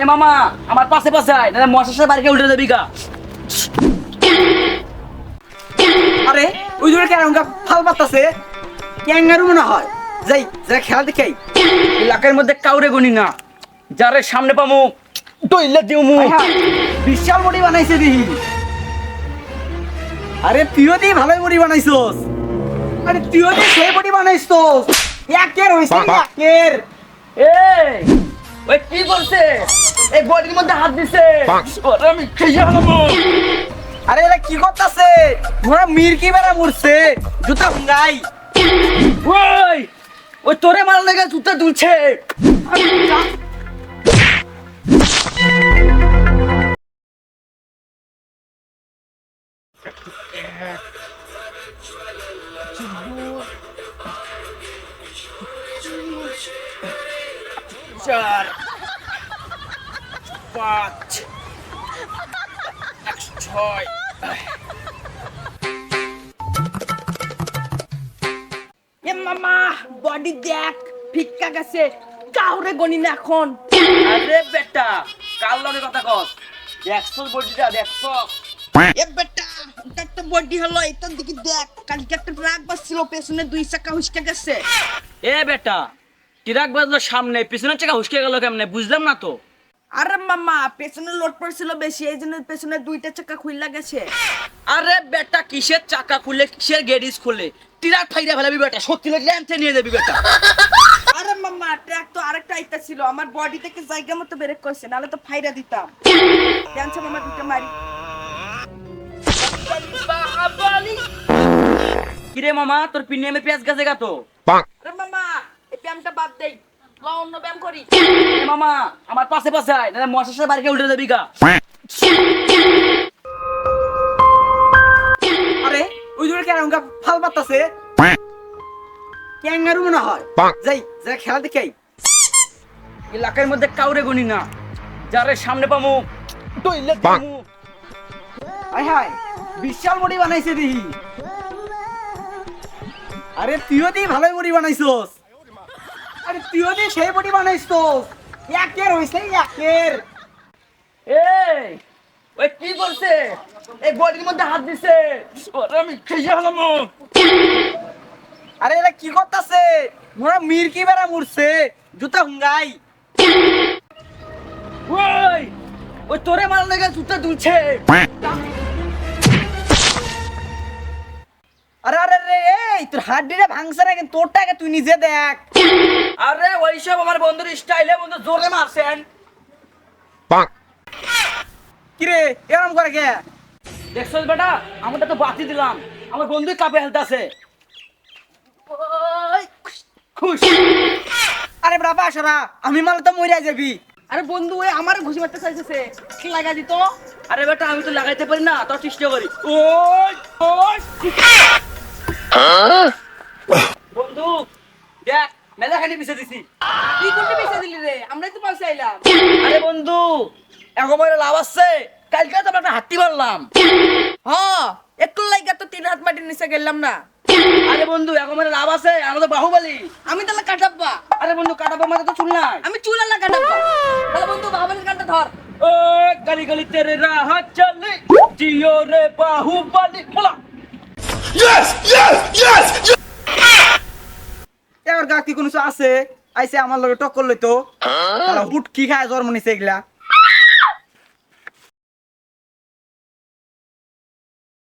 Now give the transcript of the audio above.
এ মামা আমার পাশে পাশে আয় না মশার বাড়িকে উল্টে দেবি গা। আরে ওই দূরে কেন ফাল পাতাছে? ক্যাঙ্গারু মনে হয়। যাই যাই খেলা দেখাই। এলাকার মধ্যে কাউরে গনি না। যারে সামনে পামু দইলে আয় হায়, বিশাল বডি বানাইছে দিহি আরে তুইও দি ভালোই বডি বানাইছস। আরে তুইও দি সেই বডি বানাইছস। একের হইছে একের এই! ওই কি বলছে এই বডির মধ্যে হাত দিছে। আমি খেয়ে আরে এরা কি করতেছে? মোরা মিরকি বেড়া মরছে। জুতা হুঙ্গাই ওই ওই তোরে মারলে লেগে জুতা দুলছে। চার পাঁচ একশো ছয়। এ মামা বডি দেখ ভিক্ষা গেছে। কাউরে গনি না এখন। আরে বেটা কাল লগে কথা কস? দেখছ বডিটা দেখছ এ বেটা এটা একটা বডি হলো এটার দিকে দেখ। কালকে একটা ট্রাক বাসছিল পেছনে দুই চাকা হুসকে গেছে। এ বেটা ট্রাক বাজলো সামনে? পিছনের চাকা হুসকে গেল কেমনে? বুঝলাম না তো। আরে মামা পেছনে লোড পড়ছিল বেশি এই জন্য পেছনে দুইটা চাকা খুইলা গেছে। আরে বেটা কিসের চাকা খুলে কিসের খুলে? ফেলাবি বেটা সত্যি নিয়ে যাবি বেটা। আরে মামা ট্রাক তো আরেকটা আইতা ছিল আমার বডি থেকে জায়গা মতো বেরেক করছে নাহলে তো ফাইরা দিতাম। জানছো মামা দুটো মারি। কিরে মামা তোর পিনিয়ামে পেঁয়াজ গাছে গা তো? ব্যায়ামটা বাদ দেই। অন্য ব্যায়াম করি। মামা, আমার পাশে পাশে আয় মশার বাড়িকে উল্টে দেবি গা। আরে, ওই দূরে কেন ফাল পাতাছে ক্যাঙ্গারু মনে হয়। যাই যাই খেলা এলাকার মধ্যে কাউরে গনি না। যারে সামনে পামু দইলে দিমু। আয় হায়, বিশাল মুড়ি বানাইছে দিহি আরে, তুইও দি ভালোই বডি বানাইছস। আরে তুইও দি সেই বডি বানাইছস একের হইছে একের। এই ওই কি করছে? এই বডির মধ্যে হাত দিছে। ওরে আমি খেয়ে হলাম আরে এরা কি করতাছে? মোরা মিরকি বেড়া মরছে জুতা হুঙ্গাই। ওই ওই তোরে মারা লেগে জুতা দুলছে। হাড্ডিটা ভাঙছে না কিন্তু তোরটাকে তুই নিজে দেখ। আরে ওইসব আমার বন্ধুর স্টাইলে বন্ধু জোরে মারছেন। কিরে এরম করে কে? দেখছস বেটা আমাদের তো বাতি দিলাম। আমার বন্ধুই কাপে হেলতাছে। খুশ। আরে বাবা আসরা আমি মাল তো মরিয়া যাবি। আরে বন্ধু ওই আমার ঘুষি মারতে চাইছে কি লাগা দিত আরে বেটা আমি তো লাগাইতে পারি না তোর চেষ্টা করি। ওই ওই। বন্ধু দেখ আমি তাহলে কাটাব্বা আরে বন্ধু কাটাব্বা মাথা চুল নাই। আমি চুল না কাটাব্বা বন্ধু বাহুবলির ধর। ও গলি গলি তেরে রাহ চলে। জিও রে বাহুবলি। বলা। ইয়েস এবার গা কি কোনো আছে আইসে আমার লগে টক করল তো উঠ কি খায় জন্ম নিছে এগুলা।